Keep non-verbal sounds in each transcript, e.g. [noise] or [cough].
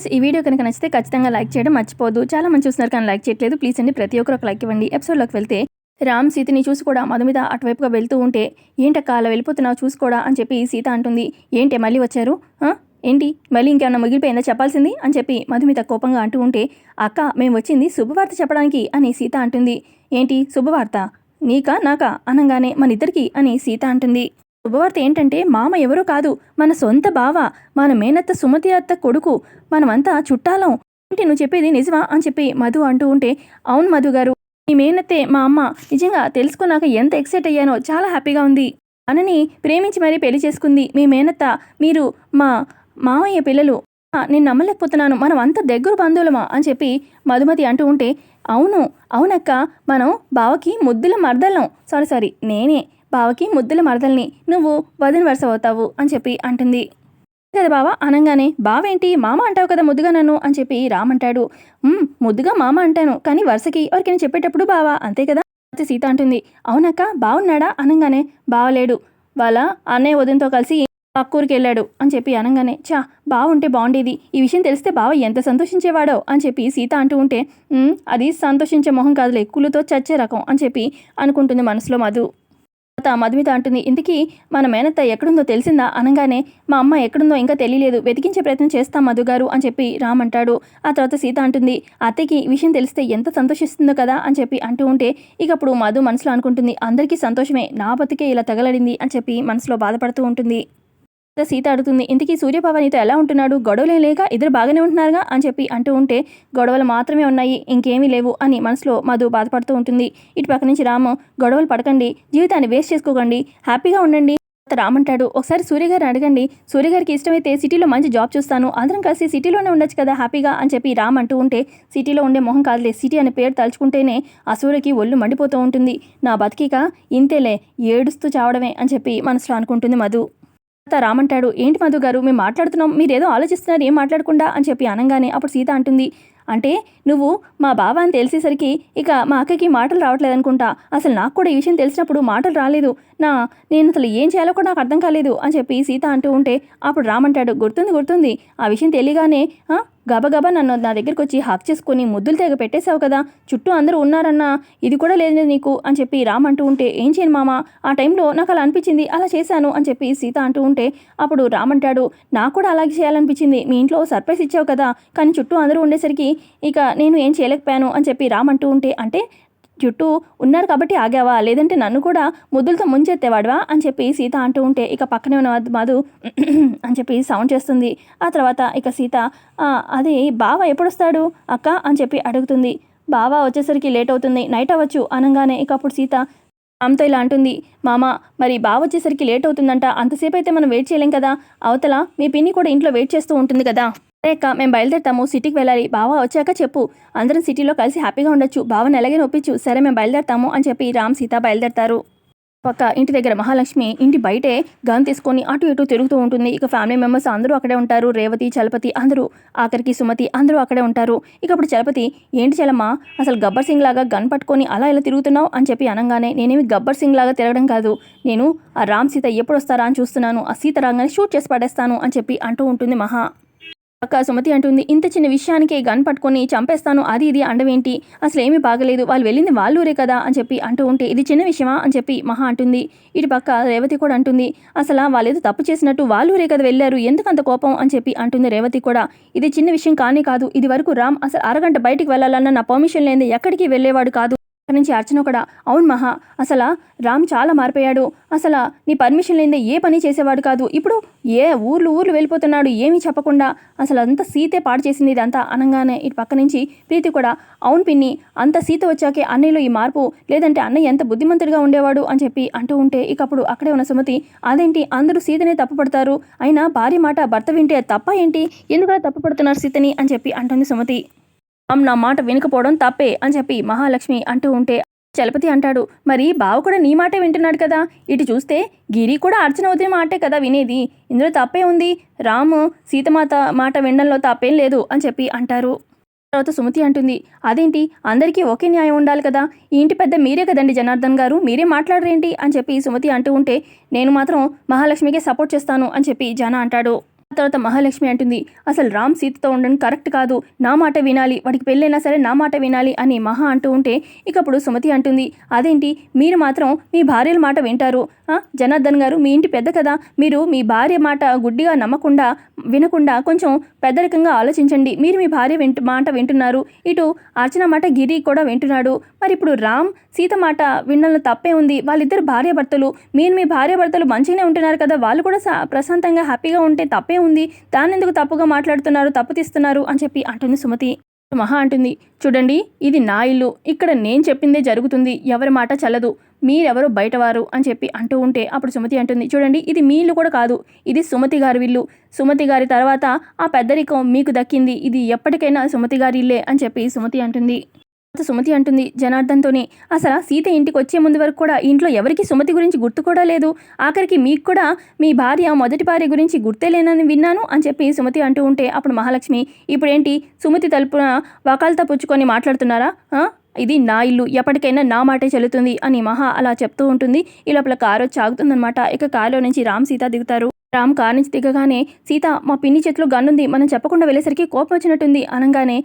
Friends ఈ video కనుక నచ్చితే ఖచ్చితంగా లైక్ చేయడం మర్చిపోదు చాలా మంది చూస్తున్నారు కానీ లైక్ చేయట్లేదు. ప్లీజ్ అండి ప్రతి ఒక్కరు ఒక లైక్ ఇవ్వండి. ఎపిసోడ్లోకి వెళ్తే రామ్ సీతని చూసి కూడా మధు అటువైపుగా వెళ్తూ ఉంటే ఏంటక్క అలా వెళ్ళిపోతున్నావు? చూసుకోడా అని చెప్పి సీత అంటుంది. ఏంటి మళ్ళీ వచ్చారు? ఏంటి? మళ్ళీ ఇంకేమన్నా మిగిలిపోయిందా చెప్పాల్సింది? అని చెప్పి మధుమిత కోపంగా అంటూ ఉంటే అక్క మేము వచ్చింది శుభవార్త చెప్పడానికి అని సీత అంటుంది. ఏంటి? శుభవార్త? నీకా? నాకా? అనగానే మన ఇద్దరికి అని సీత అంటుంది. శుభవార్త ఏంటంటే మామ ఎవరో కాదు మన సొంత బావ మన మేనత్త సుమతి అత్త కొడుకు మనమంతా చుట్టాలం. ఏంటి నువ్వు చెప్పేది నిజమా అని చెప్పి మధు అంటూ ఉంటే అవును మధు గారు మీ మేనత్తే మా అమ్మ నిజంగా తెలుసుకున్నాక ఎంత ఎక్సైట్ అయ్యానో చాలా హ్యాపీగా ఉంది. అనని ప్రేమించి మరీ పెళ్ళి చేసుకుంది మీ మేనత్త మీరు మా మామయ్య పిల్లలు. నేను నమ్మలేకపోతున్నాను మనం అంత దగ్గర బంధువులమా అని చెప్పి మధుమతి అంటూ ఉంటే అవును అవునక్క మనం బావకి ముద్దుల మర్దలం సారీ సారీ నేనే. బావకి ముద్దుల మరదల్ని నువ్వు వదిన వరుస అవుతావు అని చెప్పి అంటుంది. కదా బావా? అనగానే బావేంటి? మామ అంటావు కదా ముద్దుగా నన్ను అని చెప్పి రామంటాడు అంటాడు. ముద్దుగా మామ అంటాను కానీ వరుసకి ఎవరికైనా చెప్పేటప్పుడు బావా? అంతే కదా? అయితే సీత అంటుంది. అవునక్క బావున్నాడా? అనగానే బావలేడు వాళ్ళ అన్నయ్య వదినతో కలిసి పక్కూరికి వెళ్ళాడు అని చెప్పి అనగానే చా బాగుంటే బాగుండేది ఈ విషయం తెలిస్తే బావ ఎంత సంతోషించేవాడో అని చెప్పి సీత అంటూ ఉంటే అది సంతోషించే మొహం కాదులే కుళ్ళుతో చచ్చే రకం అని చెప్పి అనుకుంటుంది మనసులో మధు. మధుమిత అంటుంది ఇంతకీ మన మేనత్త ఎక్కడుందో తెలిసిందా? అనగానే మా అమ్మ ఎక్కడుందో ఇంకా తెలియలేదు. వెతికించే ప్రయత్నం చేస్తాం మధు గారు అని చెప్పి రామ్ అంటాడు. ఆ తర్వాత సీత అంటుంది అత్తయ్యకి విషయం తెలిస్తే ఎంత సంతోషిస్తుందో కదా? అని చెప్పి అంటూ ఉంటే ఇక అప్పుడు మధు మనసులో అనుకుంటుంది అందరికీ సంతోషమే. నా బతికే ఇలా తగలడింది అని చెప్పి మనసులో బాధపడుతూ ఉంటుంది. సీత అడుగుతుంది ఇంతకీ సూర్యబాబు నీతో ఎలా ఉంటున్నాడు? గొడవలే లేక ఇద్దరు బాగానే ఉంటున్నారుగా? అని చెప్పి అంటూ ఉంటే గొడవలు మాత్రమే ఉన్నాయి ఇంకేమీ లేవు అని మనసులో మధు బాధపడుతూ ఉంటుంది. ఇటు పక్క నుంచి రాము గొడవలు పడకండి జీవితాన్ని వేస్ట్ చేసుకోకండి హ్యాపీగా ఉండండి రామంటాడు ఒకసారి సూర్యగారిని అడగండి సూర్యగారికి ఇష్టమైతే సిటీలో మంచి జాబ్ చూస్తాను అందరం కలిసి సిటీలోనే ఉండొచ్చు కదా హ్యాపీగా అని చెప్పి రామ్ అంటూ ఉంటే సిటీలో ఉండే మొహం కాదులే సిటీ అనే పేరు తలుచుకుంటేనే ఆ సూర్యకి ఒళ్ళు మండిపోతూ ఉంటుంది. నా బతికిక ఇంతేలే ఏడుస్తూ చావడమే అని చెప్పి మనసులో అనుకుంటుంది మధు. రామంటాడు. ఏంటి మధు గారు మేము మాట్లాడుతున్నాం. మీరేదో ఆలోచిస్తున్నారు ఏం మాట్లాడకుండా? అని చెప్పి అనగానే అప్పుడు సీత అంటుంది. అంటే నువ్వు మా బావ అని తెలిసేసరికి ఇక మా అక్కకి మాటలు రావట్లేదు అనుకుంటా అసలు నాకు కూడా ఈ విషయం తెలిసినప్పుడు మాటలు రాలేదు. నా నేను అసలు ఏం చేయాలో కూడా నాకు అర్థం కాలేదు అని చెప్పి సీత అంటూ ఉంటే అప్పుడు రామంటాడు గుర్తుంది గుర్తుంది. ఆ విషయం తెలియగానే గబగబా నన్ను నా దగ్గరికి వచ్చి హక్ చేసుకొని ముద్దులు తెగ పెట్టేశావు కదా. చుట్టూ అందరూ ఉన్నారన్నా ఇది కూడా లేదు నీకు అని చెప్పి రామ్ అంటూ ఉంటే ఏం చేయను మామ ఆ టైంలో నాకు అలా అనిపించింది అలా చేశాను అని చెప్పి సీత అంటూ ఉంటే అప్పుడు రామ్ అంటాడు నాకు కూడా అలాగే చేయాలనిపించింది. మీ ఇంట్లో సర్ప్రైజ్ ఇచ్చావు కదా. కానీ చుట్టూ అందరూ ఉండేసరికి ఇక నేను ఏం చేయలేకపోయాను అని చెప్పి రామ్ అంటూ ఉంటే అంటే చుట్టూ ఉన్నారు కాబట్టి ఆగావా? లేదంటే నన్ను కూడా ముద్దులతో ముంచెత్తేవాడువా? అని చెప్పి సీత అంటూ ఉంటే ఇక పక్కనే ఉన్న మధు- [clears throat] అని చెప్పి సౌండ్ చేస్తుంది. ఆ తర్వాత ఇక సీత అది బావ ఎప్పుడొస్తాడు అక్క? అని చెప్పి అడుగుతుంది. బావ వచ్చేసరికి లేట్ అవుతుంది. నైట్ అవ్వచ్చు అనగానే ఇక అప్పుడు సీత ఆమెతో ఇలా అంటుంది. మామ మరి బావ వచ్చేసరికి లేట్ అవుతుందంట. అంతసేపు అయితే మనం వెయిట్ చేయలేం కదా? అవతల మీ పిన్ని కూడా ఇంట్లో వెయిట్ చేస్తూ ఉంటుంది కదా? రేఖ మేము బయలుదేరుతాము. సిటీకి వెళ్ళాలి. బావ వచ్చాక చెప్పు. అందరం సిటీలో కలిసి హ్యాపీగా ఉండొచ్చు. బావని ఎలాగే నొప్పించు. సరే మేము బయలుదేరుతాము అని చెప్పి రామ్ సీత బయలుదేరతారు. పక్క ఇంటి దగ్గర మహాలక్ష్మి ఇంటి బయటే గన్ తీసుకొని అటు ఇటు తిరుగుతూ ఉంటుంది. ఇక ఫ్యామిలీ మెంబర్స్ అందరూ అక్కడే ఉంటారు. రేవతి చలపతి అందరూ ఆఖరికి సుమతి అందరూ అక్కడే ఉంటారు. ఇక అప్పుడు చలపతి ఏంటి చలమ్మ అసలు గబ్బర్ సింగ్ లాగా గన్ పట్టుకొని అలా ఇలా తిరుగుతున్నావు? అని చెప్పి అనగానే నేనేమి గబ్బర్ సింగ్ లాగా తిరగడం కాదు. నేను ఆ రామ్ సీత ఎప్పుడు వస్తారా అని చూస్తున్నాను. ఆ సీత రాగానే షూట్ చేసి పడేస్తాను అని చెప్పి అంటూ ఉంటుంది మహా. అక్క సుమతి అంటుంది ఇంత చిన్న విషయానికి గన్ పట్టుకొని చంపేస్తాను. అది ఇది అండవేంటి? అసలు ఏమీ బాగలేదు. వాళ్ళు వెళ్ళింది వాళ్ళూరే కదా అని చెప్పి అంటూ ఉంటే ఇది చిన్న విషయమా? అని చెప్పి మహా అంటుంది. ఇటు పక్క రేవతి కూడా అంటుంది అసలు వాళ్ళేదో తప్పు చేసినట్టు వాళ్ళూరే కదా వెళ్ళారు. ఎందుకు అంత కోపం? అని చెప్పి అంటుంది రేవతి కూడా ఇది చిన్న విషయం కానీ కాదు. ఇది వరకు రామ్ అసలు అరగంట బయటికి వెళ్ళాలన్న నా పర్మిషన్ లేని ఎక్కడికి వెళ్ళేవాడు కాదు. అక్కడి నుంచి అర్చన కూడా అవును మహా అసలు రామ్ చాలా మారిపోయాడు. అసలు నీ పర్మిషన్ లేనిదే ఏ పని చేసేవాడు కాదు. ఇప్పుడు ఏ ఊర్లు ఊర్లు వెళ్ళిపోతున్నాడు ఏమీ చెప్పకుండా. అసలు అంత సీతే పాడు చేసింది ఇదంతా అనగానే ఇటు పక్క నుంచి ప్రీతి కూడా అవును పిన్ని అంత సీత వచ్చాకే అన్నయ్యలో ఈ మార్పు. లేదంటే అన్నయ్య ఎంత బుద్ధిమంతుడిగా ఉండేవాడు అని చెప్పి అంటూ ఉంటే ఇకప్పుడు అక్కడే ఉన్న సుమతి అదేంటి అందరూ సీతనే తప్పుపడతారు అయినా భార్య మాట భర్త వింటే తప్ప ఏంటి? ఎందుకలా తప్పుపడుతున్నారు సీతని? అని చెప్పి అంటుంది సుమతి. అమ్మ నా మాట వినకపోవడం తప్పే అని చెప్పి మహాలక్ష్మి అంటూ ఉంటే చలపతి అంటాడు మరి బావ కూడా నీ మాటే వింటున్నాడు కదా? ఇటు చూస్తే గిరి కూడా అర్చన వదిన మాటే కదా వినేది. ఇందులో తప్పే ఉంది. రాము సీతమాత మాట వినడంలో తప్పేం లేదు అని చెప్పి అంటారు. తర్వాత సుమతి అంటుంది అదేంటి? అందరికీ ఒకే న్యాయం ఉండాలి కదా? ఈ ఇంటి పెద్ద మీరే కదండి జనార్దన్ గారు? మీరే మాట్లాడరేంటి? అని చెప్పి సుమతి అంటూ ఉంటే నేను మాత్రం మహాలక్ష్మికే సపోర్ట్ చేస్తాను అని చెప్పి జన అంటాడు. తర్వాత మహాలక్ష్మి అంటుంది అసలు రామ్ సీతతో ఉండడం కరెక్ట్ కాదు. నా మాట వినాలి. వాడికి పెళ్ళైనా సరే నా మాట వినాలి అని మహా అంటూ ఉంటే ఇక అప్పుడు సుమతి అంటుంది అదేంటి? మీరు మాత్రం మీ భార్యల మాట వింటారు. జనార్దన్ గారు మీ ఇంటి పెద్ద కదా. మీరు మీ భార్య మాట గుడ్డిగా నమ్మకుండా వినకుండా కొంచెం పెద్దరికంగా ఆలోచించండి. మీరు మీ భార్య వింటు మాట వింటున్నారు. ఇటు అర్చన మాట గిరి కూడా వింటున్నాడు. మరి ఇప్పుడు రామ్ సీత మాట వినడంలో తప్పే ఉంది. వాళ్ళిద్దరు భార్యాభర్తలు మీరు మీ భార్యాభర్తలు మంచిగానే ఉంటున్నారు కదా. వాళ్ళు కూడా సా- ప్రశాంతంగా హ్యాపీగా ఉంటే తప్పే ఉంది. దాన్ని ఎందుకు తప్పుగా మాట్లాడుతున్నారు తప్పు తీస్తున్నారు అని చెప్పి అంటుంది సుమతి. మహా అంటుంది చూడండి ఇది నా ఇల్లు. ఇక్కడ నేను చెప్పిందే జరుగుతుంది. ఎవరి మాట చల్లదు. మీరెవరు బయటవారు అని చెప్పి అంటూ ఉంటే అప్పుడు సుమతి అంటుంది చూడండి ఇది మీ ఇల్లు కూడా కాదు. ఇది సుమతి గారి ఇల్లు. సుమతి గారి తర్వాత ఆ పెద్దరికం మీకు దక్కింది. ఇది ఎప్పటికైనా సుమతి గారి ఇల్లే అని చెప్పి సుమతి అంటుంది. సుమతి అంటుంది జనార్దన్తోనే అసలు సీత ఇంటికి వచ్చే ముందు వరకు కూడా ఇంట్లో ఎవరికి సుమతి గురించి గుర్తు కూడా లేదు. ఆఖరికి మీకు కూడా మీ భార్య మొదటి భార్య గురించి గుర్తే లేనని విన్నాను అని చెప్పి సుమతి అంటూ ఉంటే అప్పుడు మహాలక్ష్మి ఇప్పుడేంటి? సుమతి తలుపున వకాలతో పుచ్చుకొని మాట్లాడుతున్నారా? ఇది నా ఇల్లు ఎప్పటికైనా నా మాటే చెల్లుతుంది అని మహా అలా చెప్తూ ఉంటుంది. ఈ లోపల కారు వచ్చి ఆగుతుందనమాట ఇక కారులో నుంచి రామ్ సీత దిగుతారు. రామ్ కారు నుంచి దిగగానే సీత మా పిన్ని చేతిలో గన్నుంది మనం చెప్పకుండా వెళ్ళేసరికి కోపం వచ్చినట్టుంది. అనగానే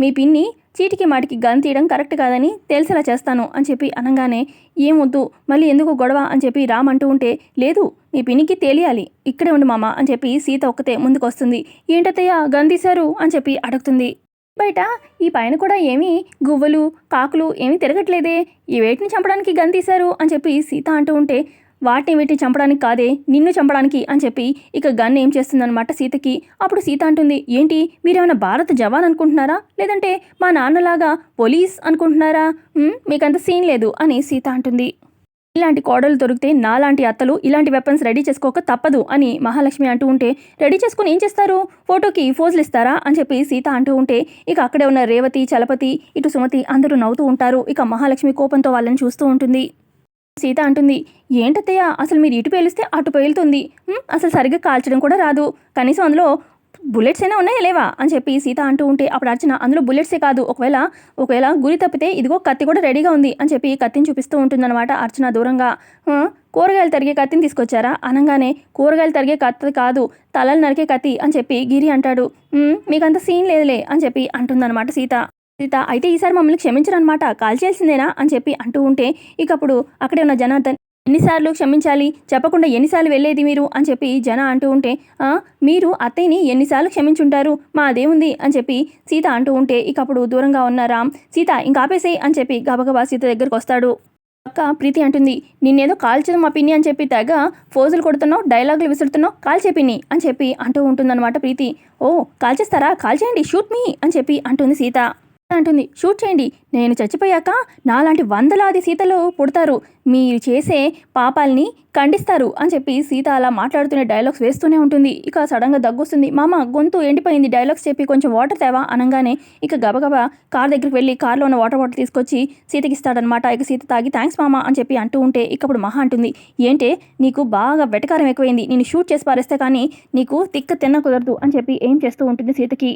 మీ పిన్ని చీటికి మాటికి గన్ తీయడం కరెక్ట్ కాదని తెలిసేలా చేస్తాను అని చెప్పి అనగానే ఏమొద్దు మళ్ళీ ఎందుకు గొడవ అని చెప్పి రామ్ అంటూ ఉంటే లేదు మీ పిన్నికి తెలియాలి ఇక్కడే ఉండు మామ అని చెప్పి సీత ఒక్కతే ముందుకు వస్తుంది ఏంటత్తయ్య గన్ తీశారు అని చెప్పి అడుగుతుంది. బయట ఈ పైన కూడా ఏమీ గువ్వలు కాకులు ఏమీ తిరగట్లేదే ఈ వేటిని చంపడానికి గన్ తీశారు అని చెప్పి సీత అంటూ ఉంటే వాటిని వీటిని చంపడానికి కాదే నిన్ను చంపడానికి అని చెప్పి ఇక గన్ ఏం చేస్తుందన్నమాట సీతకి. అప్పుడు సీత అంటుంది ఏంటి మీరేమైనా భారత జవాన్ అనుకుంటున్నారా? లేదంటే మా నాన్నలాగా పోలీస్ అనుకుంటున్నారా? మీకంత సీన్ లేదు అని సీత అంటుంది. ఇలాంటి కోడలు దొరికితే నాలాంటి అత్తలు ఇలాంటి వెపన్స్ రెడీ చేసుకోక తప్పదు అని మహాలక్ష్మి అంటూ ఉంటే రెడీ చేసుకుని ఏం చేస్తారు? ఫోటోకి ఫోజులు ఇస్తారా? అని చెప్పి సీత అంటూ ఉంటే ఇక అక్కడే ఉన్న రేవతి చలపతి ఇటు సుమతి అందరూ నవ్వుతూ ఉంటారు. ఇక మహాలక్ష్మి కోపంతో వాళ్ళని చూస్తూ ఉంటుంది. సీత అంటుంది ఏంటత్తయ్య అసలు మీరు ఇటు పేలిస్తే అటు పేలుతుంది. అసలు సరిగ్గా కాల్చడం కూడా రాదు. కనీసం అందులో బుల్లెట్స్ అయినా ఉన్నాయా లేవా? అని చెప్పి సీత అంటూ ఉంటే అప్పుడు అర్చన అందులో బుల్లెట్సే కాదు. ఒకవేళ ఒకవేళ గురి తప్పితే ఇదిగో కత్తి కూడా రెడీగా ఉంది. అని చెప్పి కత్తిని చూపిస్తూ ఉంటుందన్నమాట అర్చన దూరంగా. కూరగాయలు తరిగే కత్తిని తీసుకొచ్చారా? అనగానే కూరగాయలు తరిగే కత్తి కాదు. తలలు నరికే కత్తి. అని చెప్పి గిరి అంటాడు. మీకంత సీన్ లేదులే. అని చెప్పి అంటుందన్నమాట సీత. సీత అయితే ఈసారి మమ్మల్ని క్షమించరనమాట కాల్ చేయాల్సిందేనా? అని చెప్పి అంటూ ఉంటే ఇక అప్పుడు అక్కడే ఉన్న జనార్దన్ ఎన్నిసార్లు క్షమించాలి? చెప్పకుండా ఎన్నిసార్లు వెళ్ళేది మీరు? అని చెప్పి జన అంటూ ఉంటే మీరు అత్తయ్యని ఎన్నిసార్లు క్షమించుంటారు? మా అదేముంది అని చెప్పి సీత అంటూ ఉంటే ఇక అప్పుడు దూరంగా ఉన్న రామ్ సీత ఇంకాపేసేయి అని చెప్పి గబగబా సీత దగ్గరకు వస్తాడు. అక్క ప్రీతి అంటుంది నిన్నేదో కాల్చదు మా పిన్ని అని చెప్పి తెగ ఫోజులు కొడుతున్నావు డైలాగులు విసురుతున్నావు కాల్చే పిన్ని అని చెప్పి అంటూ ఉంటుందన్నమాట ప్రీతి. ఓ కాల్చేస్తారా కాల్చేయండి షూట్ మీ అని చెప్పి అంటుంది సీత. అంటుంది. షూట్ చేయండి. నేను చచ్చిపోయాక నాలాంటి వందలాది సీతలు పుడతారు. మీరు చేసే పాపాల్ని ఖండిస్తారు అని చెప్పి సీత అలా మాట్లాడుతూనే డైలాగ్స్ వేస్తూనే ఉంటుంది. ఇక సడన్గా దగ్గొస్తుంది. మామ గొంతు ఎండిపోయింది. డైలాగ్స్ చెప్పి కొంచెం వాటర్ తేవా అనగానే ఇక గబగబా కార్ దగ్గరికి వెళ్ళి కార్లో ఉన్న వాటర్ బాటిల్ తీసుకొచ్చి సీతకి ఇస్తాడనమాట ఇక సీత తాగి థ్యాంక్స్ మామ అని చెప్పి అంటూ ఉంటే ఇక మహా అంటుంది. ఏంటే? నీకు బాగా వెటకారం ఎక్కువైంది. నేను షూట్ చేసి పారేస్తే కానీ నీకు తిక్క తిన్న కుదరదు అని చెప్పి ఏం చేస్తూ ఉంటుంది సీతకి.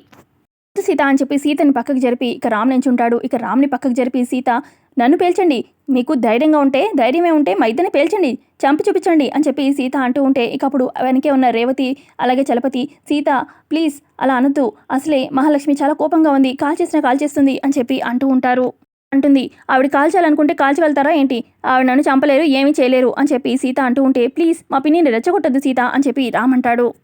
సీత అని చెప్పి సీతని పక్కకు జరిపి ఇక రామ్ ఉంటాడు ఇక రామ్ని పక్కకు జరిపి సీత నన్ను పేల్చండి. మీకు ధైర్యంగా ఉంటే ధైర్యమే ఉంటే మా ఇద్దరిని పేల్చండి. చంపి చూపించండి. అని చెప్పి సీత అంటూ ఉంటే ఇక అప్పుడు వెనకే ఉన్న రేవతి అలాగే చలపతి సీత ప్లీజ్ అలా అనొద్దు. అసలే మహాలక్ష్మి చాలా కోపంగా ఉంది. కాల్ చేసినా కాల్ చేస్తుంది. అని చెప్పి అంటూ ఉంటారు. అంటుంది ఆవిడ కాల్చాలనుకుంటే కాల్చగలుగుతారా ఏంటి? ఆవిడ నన్ను చంపలేరు ఏమీ చేయలేరు. అని చెప్పి సీత అంటూ ఉంటే ప్లీజ్ మా పిన్నిని రెచ్చగొట్టద్దు సీత. అని చెప్పి రామ్ అంటాడు.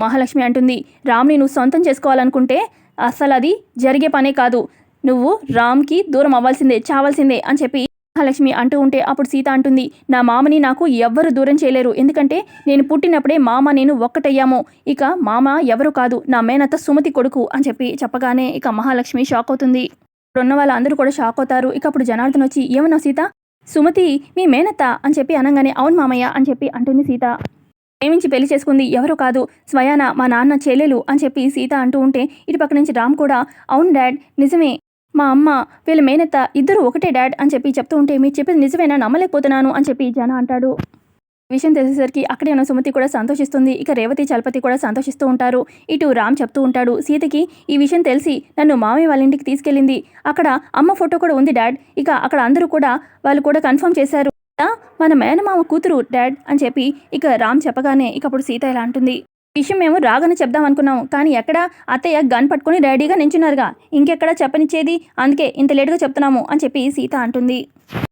మహాలక్ష్మి అంటుంది రామ్ని నువ్వు సొంతం చేసుకోవాలనుకుంటే అసలు అది జరిగే పనే కాదు. నువ్వు రామ్కి దూరం అవ్వాల్సిందే చావాల్సిందే అని చెప్పి మహాలక్ష్మి అంటూ ఉంటే అప్పుడు సీత అంటుంది నా మామని నాకు ఎవ్వరు దూరం చేయలేరు. ఎందుకంటే నేను పుట్టినప్పుడే మామ నేను ఒక్కటయ్యాము. ఇక మామ ఎవరు కాదు నా మేనత్త సుమతి కొడుకు అని చెప్పి చెప్పగానే ఇక మహాలక్ష్మి షాక్ అవుతుంది. ఇప్పుడు ఉన్న వాళ్ళందరూ కూడా షాక్ అవుతారు. ఇక అప్పుడు జనార్దన్ వచ్చి ఏమన్నా సీత? సుమతి మీ మేనత్త? అని చెప్పి అనగానే అవును మామయ్య అని చెప్పి అంటుంది సీత. ప్రేమించి పెళ్ళి చేసుకుంది ఎవరు కాదు. స్వయాన మా నాన్న చెల్లెలు అని చెప్పి సీత అంటూ ఉంటే ఇటు పక్క నుంచి రామ్ కూడా అవును డాడ్ నిజమే. మా అమ్మ వీళ్ళ మేనత్త ఇద్దరు ఒకటే డాడ్ అని చెప్పి చెప్తూ ఉంటే మీరు చెప్పేది నిజమేనా? నమ్మలేకపోతున్నాను అని చెప్పి జన అంటాడు. విషయం తెలిసేసరికి అక్కడే ఉన్న సుమతి కూడా సంతోషిస్తుంది. ఇక రేవతి చలపతి కూడా సంతోషిస్తూ ఉంటారు. ఇటు రామ్ చెప్తూ ఉంటాడు సీతకి ఈ విషయం తెలిసి నన్ను మామయ్య వాళ్ళ ఇంటికి తీసుకెళ్ళింది. అక్కడ అమ్మ ఫోటో కూడా ఉంది డాడ్. ఇక అక్కడ అందరూ కూడా వాళ్ళు కూడా కన్ఫర్మ్ చేశారు. మన మేనమామ కూతురు డాడ్ అని చెప్పి ఇక రామ్ చెప్పగానే ఇక అప్పుడు సీత ఇలా అంటుంది. విషయం మేము రాగానే చెప్దాం అనుకున్నాం కానీ ఎక్కడ అత్తయ్య గన్ పట్టుకొని రెడీగా నించున్నారుగా. ఇంకెక్కడ చెప్పనిచ్చేది? అందుకే ఇంత లేటుగా చెప్తున్నాము అని చెప్పి సీత అంటుంది.